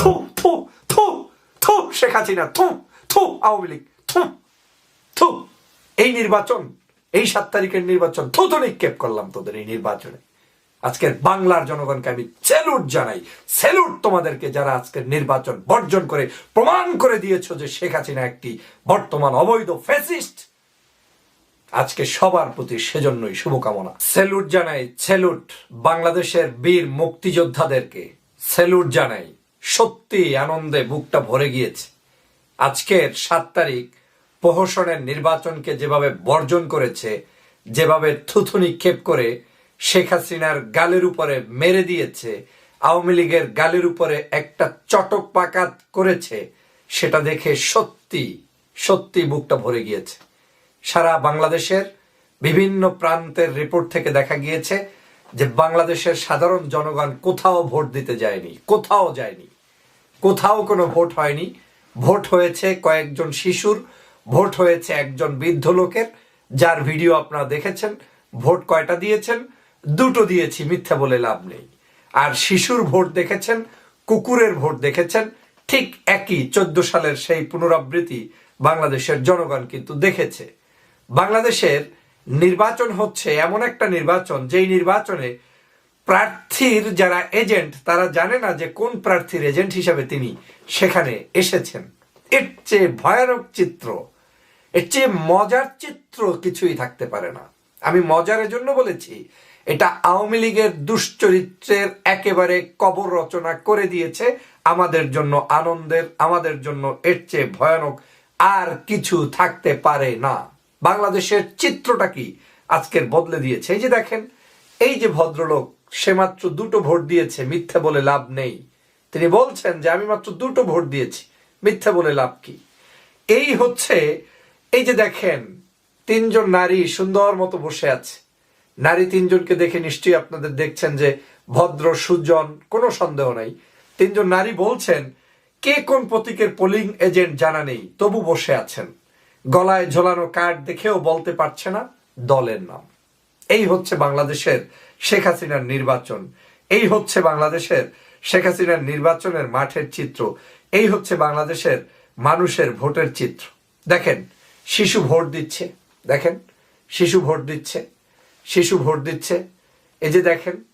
থু থু থু থু, শেখ হাসিনা, থু থু, আওয়ামী লীগ এই নির্বাচন, এই সাত তারিখের নির্বাচন, থু নিক্ষেপ করলাম তোদের এই নির্বাচনে। আজকের বাংলার জনগণকে আমি স্যালুট জানাই। স্যালুট তোমাদেরকে যারা আজকের নির্বাচন বর্জন করে, প্রমাণ করে দিয়েছ যে শেখ হাসিনা একটি বর্তমান অবৈধ ফ্যাসিস্ট আজকে সবার প্রতি সেজন্যই শুভকামনা। স্যালুট জানাই স্যালুট বাংলাদেশের বীর মুক্তিযোদ্ধাদেরকে। স্যালুট জানাই, সত্যি আনন্দে বুকটা ভরে গিয়েছে। আজকের সাত তারিখ, প্রহসনের নির্বাচনকে যেভাবে বর্জন করেছে, যেভাবে থুথু নিক্ষেপ করে শেখ হাসিনার গালের উপরে মেরে দিয়েছে, আওয়ামী লীগের গালের উপরে একটা চটক পাকাত করেছে, সেটা দেখে সত্যি সত্যি বুকটা ভরে গিয়েছে। সারা বাংলাদেশের বিভিন্ন প্রান্তের রিপোর্ট থেকে দেখা গিয়েছে যে বাংলাদেশের সাধারণ জনগণ কোথাও ভোট দিতে যায়নি, কোথাও যায়নি। কোথাও কোনো ভোট হয়নি। ভোট হয়েছে কয়েকজন শিশুর, ভোট হয়েছে একজন বৃদ্ধ লোকের, যার ভিডিও আপনারা দেখেছেন। ভোট কয়টা দিয়েছেন? দুটো দিয়েছি, মিথ্যা বলে লাভ নেই। আর শিশুর ভোট দেখেছেন, কুকুরের ভোট দেখেছেন, ঠিক একই চোদ্দ সালের সেই পুনরাবৃত্তি বাংলাদেশের জনগণ কিন্তু দেখেছে। বাংলাদেশের নির্বাচন হচ্ছে এমন একটা নির্বাচন, যেই নির্বাচনে প্রার্থীর যারা এজেন্ট, তারা জানে না যে কোন প্রার্থীর এজেন্ট হিসাবে তিনি সেখানে এসেছেন। এর চেয়ে ভয়ানক চিত্র, এর চেয়ে মজার চিত্র কিছুই থাকতে পারে না। আমি মজার জন্য বলেছি, এটা আওয়ামী লীগের দুশ্চরিত্রের একেবারে কবর রচনা করে দিয়েছে আমাদের জন্য আনন্দের, আমাদের জন্য এর চেয়ে ভয়ানক আর কিছু থাকতে পারে না। বাংলাদেশের চিত্রটা কি আজকের বদলে দিয়েছে? এই যে দেখেন, এই যে ভদ্রলোক, সে মাত্র দুটো ভোট দিয়েছে, মিথ্যা বলে লাভ নেই। তিনি বলছেন যে, আমি মাত্র দুটো ভোট দিয়েছি, মিথ্যা বলে লাভ কি? এই হচ্ছে, এই যে দেখেন, তিনজন নারী সুন্দর মতো বসে আছে। নারী তিনজনকে দেখে নিশ্চয়ই আপনাদের দেখছেন যে, ভদ্র, সুজন, কোনো সন্দেহ নাই। তিনজন নারী বলছেন, কে কোন প্রতীকের পোলিং এজেন্ট জানা নেই, তবু বসে আছেন। গলায় ঝোলানো কার্ড দেখেও বলতে পারছে না দলের নাম। এই হচ্ছে বাংলাদেশের শেখ হাসিনার নির্বাচন। এই হচ্ছে বাংলাদেশের শেখ হাসিনার নির্বাচনের মাঠের চিত্র। এই হচ্ছে বাংলাদেশের মানুষের ভোটের চিত্র। দেখেন, শিশু ভোট দিচ্ছে। দেখেন, শিশু ভোট দিচ্ছে। শিশু ভোট দিচ্ছে। এই যে দেখেন,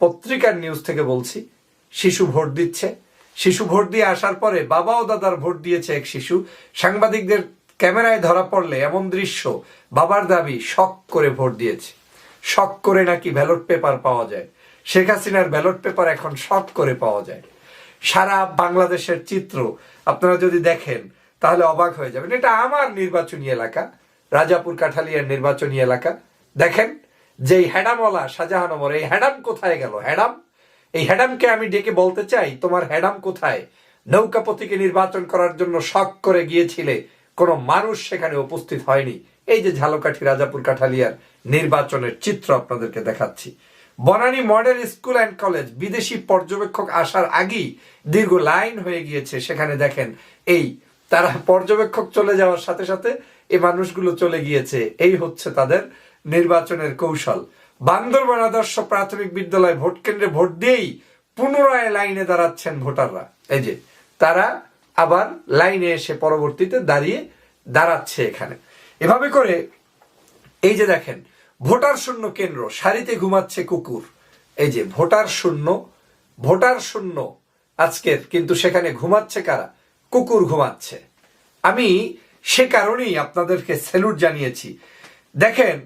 পত্রিকার নিউজ থেকে বলছি, শিশু ভোট দিচ্ছে। শিশু ভোট দিয়ে আসার পরে বাবা ও দাদার ভোট দিয়েছে এক শিশু। সাংবাদিকদের ক্যামেরায় ধরা পড়লে এমন দৃশ্য বাবার দাবি শখ করে ভোট দিয়েছে। শখ করে নাকি ব্যালট পেপার পাওয়া যায়। শেখ হাসিনার ব্যালট পেপার এখন শখ করে পাওয়া যায়। সারা বাংলাদেশের চিত্র আপনারা যদি দেখেন, তাহলে অবাক হয়ে যাবেন। এটা আমার নির্বাচনী এলাকা, রাজাপুর কাঠালিয়ার নির্বাচনী এলাকা। দেখেন যে হ্যাডামওয়ালা শাহজাহান ওমর, এই হ্যাডাম কোথায় গেল? হ্যাডাম? এই হ্যাডামকে আমি ডেকে বলতে চাই, তোমার হ্যাডাম কোথায়? নৌকাপতিকে নির্বাচন করার জন্য শখ করে গিয়েছিলে কোনো মানুষ সেখানে উপস্থিত হয়নি। এই যে ঝালকাঠি, রাজাপুর কাঠালিয়ার নির্বাচনের চিত্র আপনাদেরকে দেখাচ্ছি। Banani model school and college, বিদেশি পর্যবেক্ষক আসার আগেই দীর্ঘ লাইন হয়ে গিয়েছে। সেখানে দেখেন, এই তারা পর্যবেক্ষক চলে যাওয়ার সাথে সাথে এই মানুষগুলো চলে গিয়েছে। এই হচ্ছে তাদের নির্বাচনের কৌশল। বান্দরবান আদর্শ প্রাথমিক বিদ্যালয় ভোট কেন্দ্রে ভোট দিয়েই পুনরায় লাইনে দাঁড়াচ্ছেন ভোটাররা। এই যে, তারা আবার লাইনে এসে পরবর্তীতে দাঁড়িয়ে দাঁড়াচ্ছে এখানে। এভাবে করে এই যে দেখেন, ভোটার শূন্য কেন্দ্র, সারিতে ঘুমাচ্ছে কুকুর। এই যে ভোটার শূন্য ভোটার শূন্য আজকের, কিন্তু সেখানে ঘুমাচ্ছে কারা? কুকুর ঘুমাচ্ছে। আমি সে কারণেই আপনাদেরকে স্যালুট জানিয়েছি। দেখেন,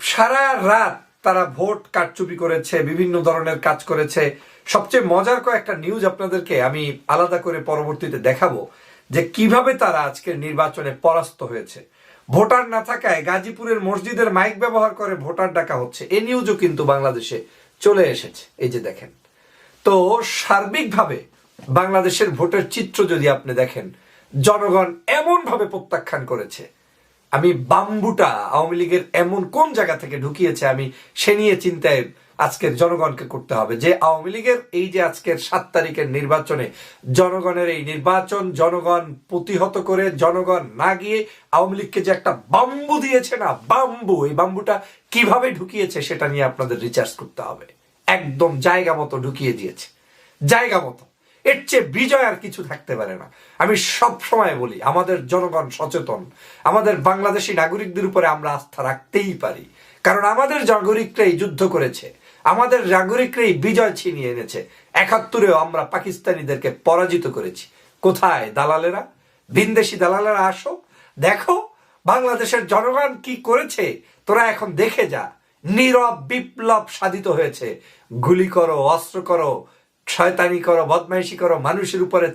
সারা রাত তারা ভোট কারচুপি করেছে, বিভিন্ন ধরনের কাজ করেছে সবচেয়ে মজার কয়েকটা নিউজ আপনাদেরকে আমি আলাদা করে পরবর্তীতে দেখাবো যে কীভাবে তারা আজকের নির্বাচনে পরাস্ত হয়েছে। ভোটার না থাকায় গাজীপুরের মসজিদের মাইক ব্যবহার করে ভোটার ডাকা হচ্ছে। এই নিউজও কিন্তু বাংলাদেশে চলে এসেছে। এই যে দেখেন। তো সার্বিকভাবে বাংলাদেশের ভোটের চিত্র যদি আপনি দেখেন, জনগণ এমন ভাবে প্রত্যাখ্যান করেছে। আমি বাম্বুটা আওয়ামী লীগের এমন কোন জায়গা থেকে ঢুকিয়েছে আমি সে নিয়ে চিন্তায় আজকের জনগণকে করতে হবে। যে আওয়ামী লীগের এই যে আজকের সাত তারিখের নির্বাচনে জনগণের এই নির্বাচন, জনগণ প্রতিহত করে জনগণ না গিয়ে আওয়ামী লীগকে যে একটা বাম্বু দিয়েছে না, বাম্বু, এই বাম্বুটা কীভাবে ঢুকিয়েছে সেটা নিয়ে আপনাদের রিচার্জ করতে হবে। একদম জায়গা মতো ঢুকিয়ে দিয়েছে। জায়গা মতো। এর চেয়ে বিজয় আর কিছু থাকতে পারে না। আমি সব সময় বলি, আমাদের জনগণ সচেতন। আমাদের বাংলাদেশি নাগরিকদের উপরে আমরা আস্থা রাখতেই পারি। কারণ আমাদের নাগরিকরা এই যুদ্ধ করেছে আমাদের নাগরিকরাই বিজয় ছিনিয়ে এনেছে। একাত্তরেও আমরা পাকিস্তানিদেরকে পরাজিত করেছি। কোথায়? দালালেরা? ভিনদেশি দালালেরা আসো, দেখো বাংলাদেশের জনগণ কি করেছে। তোরা এখন দেখে যা। নীরব বিপ্লব সাধিত হয়েছে। গুলি করো, অস্ত্র করো, শয়তানি করো, বদমাইশি করো, মানুষের উপরে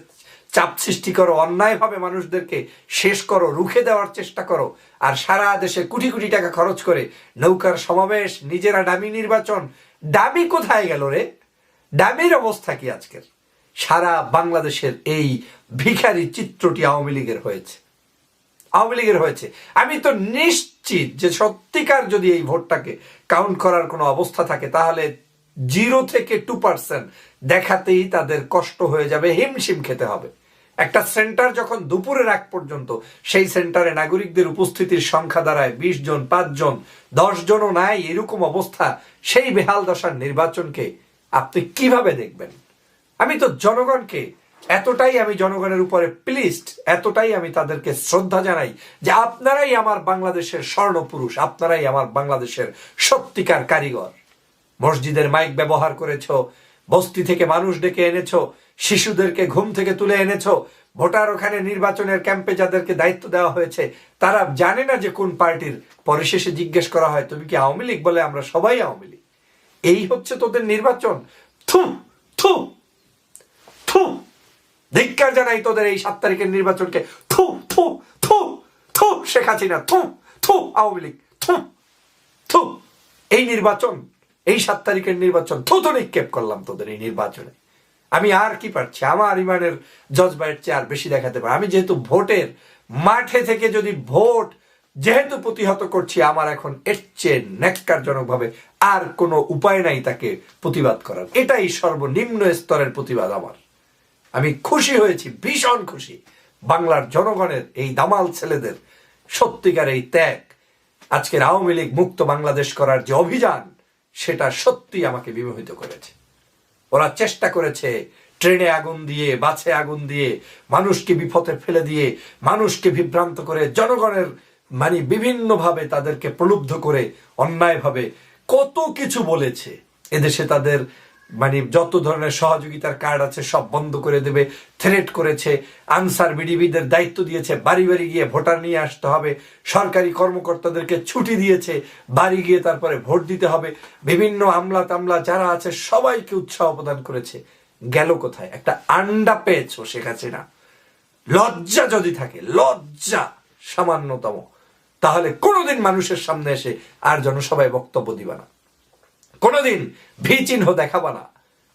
চাপ সৃষ্টি করো, অন্যায়ভাবে মানুষদেরকে শেষ করো, রুখে দেওয়ার চেষ্টা করো। আর সারা দেশে কোটি কোটি টাকা খরচ করে নৌকার সমাবেশ, নিজেরা ডামি নির্বাচন ডামি কোথায় গেল রে? ডামির অবস্থা কি আজকের? সারা বাংলাদেশের এই ভিখারি চিত্রটি আওয়ামী লীগের হয়েছে। আওয়ামী লীগের হয়েছে। আমি তো নিশ্চিত যে সত্যিকার যদি এই ভোটটাকে কাউন্ট করার কোনো অবস্থা থাকে, তাহলে জিরো থেকে টু পার্সেন্ট দেখাতেই তাদের কষ্ট হয়ে যাবে, হিমশিম খেতে হবে। একটা সেন্টার যখন দুপুরের আগ পর্যন্ত, সেই সেন্টারে নাগরিকদের উপস্থিতির সংখ্যা দাঁড়ায় বিশ জন, পাঁচ জন, দশ জনও নাই, এরকম অবস্থা, সেই বেহাল দশার নির্বাচনকে আপনি কীভাবে দেখবেন? আমি তো জনগণকে, এতটাই আমি জনগণের উপরে প্লিজড এতটাই আমি তাদেরকে শ্রদ্ধা জানাই যে আপনারাই আমার বাংলাদেশের স্বর্ণপুরুষ, আপনারাই আমার বাংলাদেশের সত্যিকার কারিগর। মসজিদের মাইক ব্যবহার করেছ বস্তি থেকে মানুষ ডেকে এনেছো, শিশুদেরকে ঘুম থেকে তুলে এনেছো, ভোটার ওখানে নির্বাচনের ক্যাম্পে যাদেরকে দায়িত্ব দেওয়া হয়েছে, তারা জানে না যে কোন পার্টির। পরে শেষে জিজ্ঞেস করা হয়, তুমি কি আওয়ামী লীগ? বলে, আমরা সবাই আওয়ামী লীগ। এই হচ্ছে তোদের নির্বাচন। থু থু থু। ধিক্কার জানাই তোদের এই সাত তারিখের নির্বাচনকে। থু থু থু থু, শেখ হাসিনা। থু থু, আওয়ামী লীগ। থু থু। এই নির্বাচন এই সাত তারিখের নির্বাচন থু তো নিক্ষেপ করলাম তোদের এই নির্বাচনে। আমি আর কি পারছি? আমার ইমানের জজবাইয়ের চেয়ে আর বেশি দেখাতে পারি আমি যেহেতু ভোটের মাঠে থেকে যদি ভোট যেহেতু প্রতিহত করছি, আমার এখন এর চেয়ে ন্যাক্কারজনক ভাবে আর কোনো উপায় নাই তাকে প্রতিবাদ করার। এটাই সর্বনিম্ন স্তরের প্রতিবাদ আমার। আমি খুশি হয়েছি, ভীষণ খুশি। বাংলার জনগণের এই দামাল ছেলেদের সত্যিকার এই ত্যাগ, আজকের আওয়ামী লীগ মুক্ত বাংলাদেশ করার যে অভিযান সেটা সত্যি আমাকে বিমোহিত করেছে। ওরা চেষ্টা করেছে ট্রেনে আগুন দিয়ে বাছে আগুন দিয়ে, মানুষকে বিপথে ফেলে দিয়ে, মানুষকে বিভ্রান্ত করে, জনগণের মানে বিভিন্নভাবে তাদেরকে প্রলুব্ধ করে, অন্যায়ভাবে কত কিছু বলেছে। এদেশে তাদের মানে যত ধরনের সহযোগিতার কার্ড আছে সব বন্ধ করে দেবে থ্রেট করেছে, আনসার বিডিবিদের দায়িত্ব দিয়েছে, বাড়ি বাড়ি গিয়ে ভোটার নিয়ে আসতে হবে, সরকারি কর্মকর্তাদেরকে ছুটি দিয়েছে, বাড়ি গিয়ে তারপরে ভোট দিতে হবে, বিভিন্ন আমলা তামলা যারা আছে সবাইকে উৎসাহ প্রদান করেছে। গেল কোথায়? একটা আন্ডা পেয়েছ শেখ হাসিনা। লজ্জা যদি থাকে, লজ্জা সামান্যতম। তাহলে কোনোদিন মানুষের সামনে এসে আর জনসভায় বক্তব্য দিবা না। কোনোদিন ভি চিহ্ন দেখাবা না।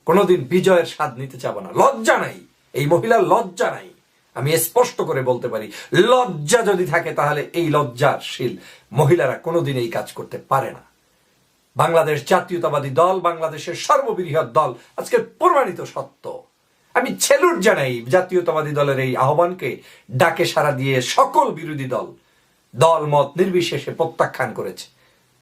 কোনোদিন বিজয়ের স্বাদ নিতে চাবা না। লজ্জা নাই। এই মহিলার লজ্জা নাই। আমি স্পষ্ট করে বলতে পারি, লজ্জা যদি থাকে তাহলে এই লজ্জাশীল মহিলারা কোনোদিন এই কাজ করতে পারে না। বাংলাদেশ জাতীয়তাবাদী দল, বাংলাদেশের সর্ববৃহৎ দল আজকে প্রমাণিত সত্য। আমি ছেলুট জানাই, জাতীয়তাবাদী দলের এই আহ্বানকে ডাকে সাড়া দিয়ে সকল বিরোধী দল দল মত নির্বিশেষে প্রত্যাখ্যান করেছে।